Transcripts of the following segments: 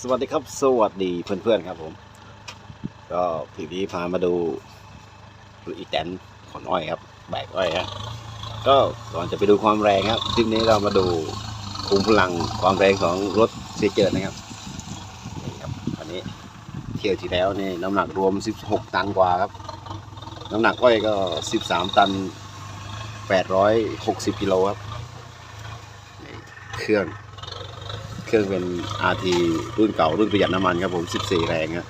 สวัสดีครับ สวัสดีเพื่อนๆครับผม ก็พี่ดีพามาดูอีแตนขนอ้อยครับ แบกอ้อยครับก็ก่อนจะไปดูความแรงครับคลิปนี้เรามาดูคุมพลังความแรงของรถเซเจอร์นะครับนี่ครับอันนี้เที่ยวที่แล้วนี่น้ำหนักรวม 16 ตันกว่าครับ น้ำหนักอ้อยก็ 13 ตัน 860กิโลครับเครื่อง เครื่องเป็น RT รุ่นเก่ารุ่นประหยัดน้ำมันครับผม 14 แรงครับ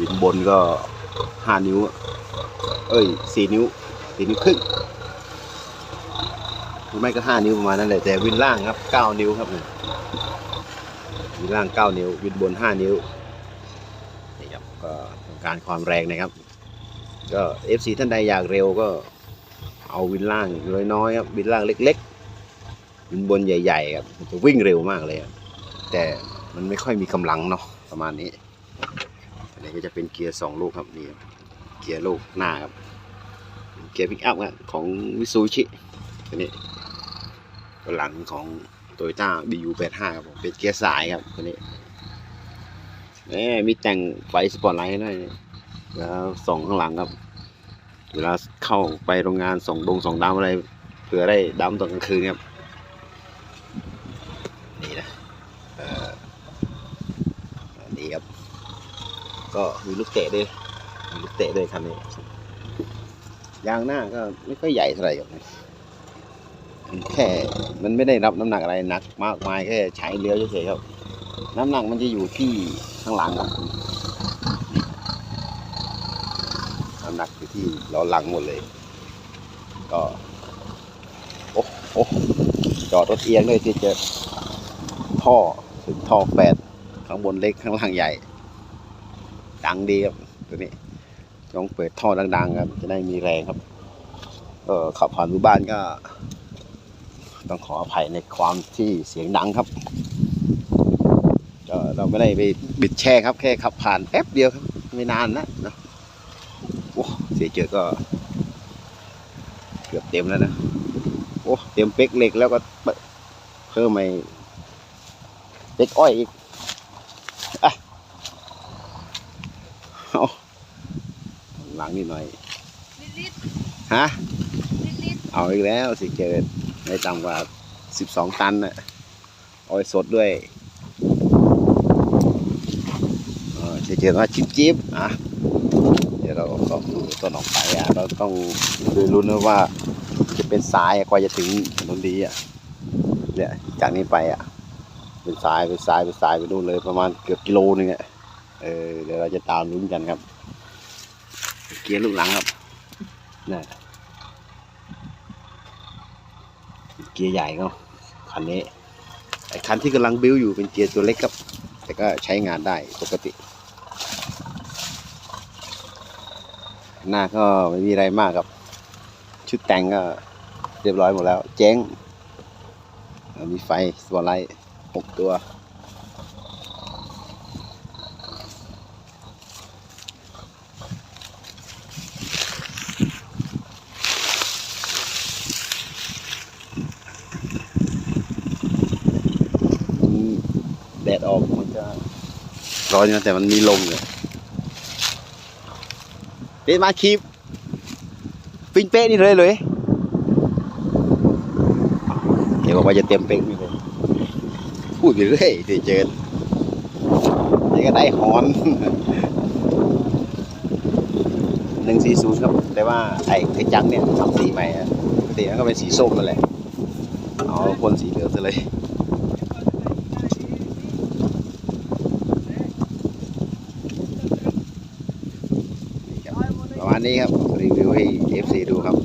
วินบนก็ 5 นิ้ว เอ้ย 4 นิ้ว 4 นิ้วครึ่งหรือไม่ก็ 5 นิ้วประมาณนั้นแหละแต่วินล่างครับ 9 นิ้วครับเนี่ยวินล่าง 9 นิ้ว วินบน 5 นิ้วนี่ครับก็ต้องการความแรงนะครับ ก็ FC ท่านใดอยากเร็วก็เอาวินล่างน้อยๆครับวินล่างเล็ก ๆ วินบนใหญ่ๆครับมันจะวิ่งเร็วมากเลยครับแต่มันไม่ค่อยมีกำลังเนาะประมาณนี้อันนี้ก็จะเป็นเกียร์สองลูกครับนี่เกียร์ลูกหน้าครับเกียร์พิกอัพครับของวิซูชิตัวนี้ตัวหลังของโตโยต้า BU85 ครับผมเป็นเกียร์สายครับตัวนี้นี่มีแต่งไฟสปอตไลท์ด้วยแล้วส่องข้างหลังครับ เวลาเข้าไปโรงงานส่องดงส่องดำอะไรเผื่อได้ดำตอนกลางคืนครับ นี่นะเอ่ออันนี้ครับ ก็มีลูกเตะด้วยมีลูกเตะด้วยคันนี้ ยางหน้าก็ไม่ค่อยใหญ่เท่าไหร่ครับมันแค่มันไม่ได้รับน้ำหนักอะไรหนัก มากมายแค่ใช้เลี้ยวเฉยๆครับ น้ำหนักมันจะอยู่ที่ข้างหลังครับน้ำหนักอยู่ที่ล้อหลังหมดเลย ก็โอ้โอ้จอดรถเอียงเลยที่เจอท่อถึงท่อแปดข้างบนเล็กข้างล่างใหญ่ ดังดีครับตัวนี้ต้องเปิดท่อดัง ๆ ครับ จะได้มีแรงครับ เออขับผ่านหมู่บ้านก็ ต้องขออภัยในความที่เสียงดังครับเราไม่ได้ไปบิดแช่ครับแค่ขับผ่านแป๊บเดียวครับ ไม่นานนะเนาะโอ้เสียเจอก็ เกือบเต็มแล้วนะโอ้เต็มเป๊กเหล็กแล้วก็เพิ่มไปเด็กอ้อยอีกอะเอาห ลังนิดหน่อยลิตรฮะลิตรลิตรเอาอีกแล้วสิเกิดไม่ต่ำกว่าสิบสองตันน่ะอ้อยสดด้วยเออจะเจอว่าจิ๊บจิ๊บอะเดี๋ยวเราก็ดูต้นออกไปอะเราต้องดูรุ้นนะว่าจะเป็นสายกว่าจะถึงถนนดีอะเนี่ยจากนี้ไปอะเป็นสายเป็นสายเป็นสายไปนู่นเลยประมาณเกือบกิโลนึงอะเออเดี๋ยวเราจะตามลุ้นกันครับ เกียร์ลูกหลังครับนี่เกียร์ใหญ่ก็คันนี้ไอ้คันที่กำลังบิ้วอยู่เป็นเกียร์ตัวเล็กครับ แต่ก็ใช้งานได้ปกติ หน้าก็ไม่มีอะไรมากครับ ชุดแต่งก็เรียบร้อยหมดแล้ว เจ๊งมีไฟสปอไลท์หกตัว แดดออกมันจะร้อนอยู่นะแต่มันมีลมเลยเป็นมาคลิปปิ้งเป๊ะนี่เลยเลย เดี๋ยวบอกว่าจะเตรียมเป๊กนี่เลยพูดไปเรื่อยเดี๋ยวเจอนี่ก็ได้ฮอนหนึ่งสี่ศูนย์ครับ แต่ว่าไอ้กระจังเนี่ยทำสีใหม่อะปกติมันก็เป็นสีส้มนั่นแหละเอาพ่นสีเหลืองซะเลย ประมาณ นี้ครับรีวิวให้ FC ดูครับ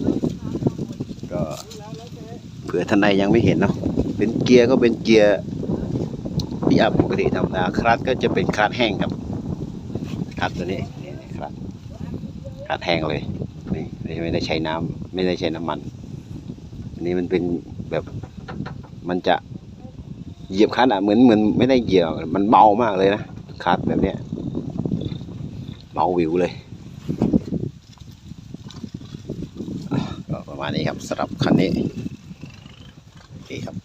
ก็เผื่อท่านใดยังไม่เห็นเนาะเป็นเกียร์ก็เป็นเกียร์ปีอัพปกติธรรมดาคลัตก็จะเป็นคลัตแห้งครับคลัตตัวนี้นี่คลัตคลัตแห้งเลยนี่ไม่ได้ใช้น้ำไม่ได้ใช้น้ำมัน อันนี้มันเป็นแบบมันจะเหยียบคลัตอะเหมือนเหมือนไม่ได้เหยียบมันเบามากเลยนะคลัตแบบเนี้ยเบาวิวเลย ก็ ประมาณนี้ครับสำหรับคันนี้โอเคครับ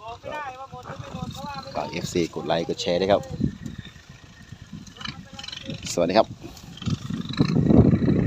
กไม่ได้ว่าหมดหรือไม่หมดเพราะว่าฝาก FC กดไลค์กดแชร์ด้วยครับ สวัสดีครับ